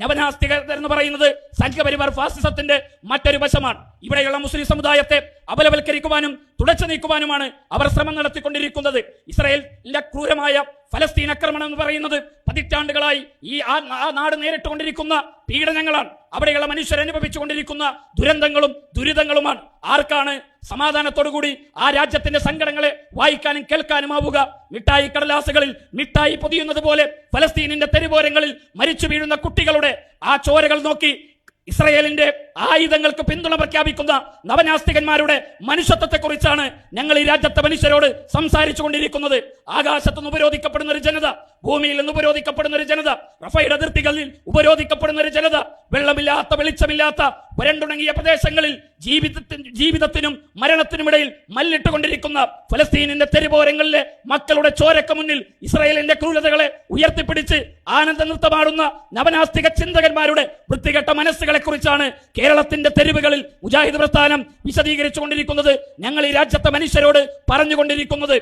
നവനാസ്തികർ എന്ന് പറയുന്നത് സംഘപരിവാർ ഫാസിസത്തിന്റെ മറ്റൊരു വശമാണ്. ഇവിടെയുള്ള മുസ്ലിം സമുദായത്തെ അപലവൽക്കരിക്കുവാനും തുടച്ചു നീക്കുവാനുമാണ് അവർ ശ്രമം നടത്തിക്കൊണ്ടിരിക്കുന്നത്. ഇസ്രായേലിന്റെ ക്രൂരമായ ഫലസ്തീൻ ആക്രമണം എന്ന് പറയുന്നത് പതിറ്റാണ്ടുകളായി ഈ ആ നാട് നേരിട്ടുകൊണ്ടിരിക്കുന്ന പീഡനങ്ങളാണ്. അവിടെയുള്ള മനുഷ്യർ അനുഭവിച്ചുകൊണ്ടിരിക്കുന്ന ദുരന്തങ്ങളും ദുരിതങ്ങളുമാണ്. ആർക്കാണ് സമാധാനത്തോടുകൂടി ആ രാജ്യത്തിന്റെ സങ്കടങ്ങളെ വായിക്കാനും കേൾക്കാനും ആവുക മിഠായി കടലാസുകളിൽ മിഠായി പൊതിയുന്നത് പോലെ ഫലസ്തീനിന്റെ തെരുവോരങ്ങളിൽ മരിച്ചു വീഴുന്ന കുട്ടികളുടെ ആ ചോരകൾ നോക്കി ഇസ്രയേലിന്റെ ആയുധങ്ങൾക്ക് പിന്തുണ പ്രഖ്യാപിക്കുന്ന നവനാസ്തികന്മാരുടെ മനുഷ്യത്വത്തെക്കുറിച്ചാണ് ഞങ്ങൾ ഈ രാജ്യത്തെ മനുഷ്യരോട് സംസാരിച്ചു കൊണ്ടിരിക്കുന്നത് ആകാശത്തുനിന്ന് ഉപരോധിക്കപ്പെടുന്ന ഒരു ജനത ഭൂമിയിൽ നിന്ന് ഉപരോധിക്കപ്പെടുന്ന ഒരു ജനത റഫൈഡ് അതിർത്തികളിൽ ഉപരോധിക്കപ്പെടുന്ന ഒരു ജനത വെള്ളമില്ലാത്ത വെളിച്ചമില്ലാത്ത വരണ്ടുണങ്ങിയ പ്രദേശങ്ങളിൽ ജീവിതത്തിന് ജീവിതത്തിനും മരണത്തിനുമിടയിൽ മല്ലിട്ടുകൊണ്ടിരിക്കുന്ന ഫലസ്തീനിന്റെ തെരുവോരങ്ങളിലെ മക്കളുടെ ചോരക്ക് മുന്നിൽ ഇസ്രായേലിന്റെ ക്രൂരതകളെ ഉയർത്തിപ്പിടിച്ച് ആനന്ദ നൃത്തമാടുന്ന നവനാസ്തിക ചിന്തകന്മാരുടെ വൃത്തികെട്ട മനസ്സുകളെ കുറിച്ചാണ് കേരളത്തിന്റെ തെരുവുകളിൽ മുജാഹിദ് പ്രസ്ഥാനം വിശദീകരിച്ചു കൊണ്ടിരിക്കുന്നത് ഞങ്ങൾ ഈ രാജ്യത്തെ മനുഷ്യരോട് പറഞ്ഞുകൊണ്ടിരിക്കുന്നത്.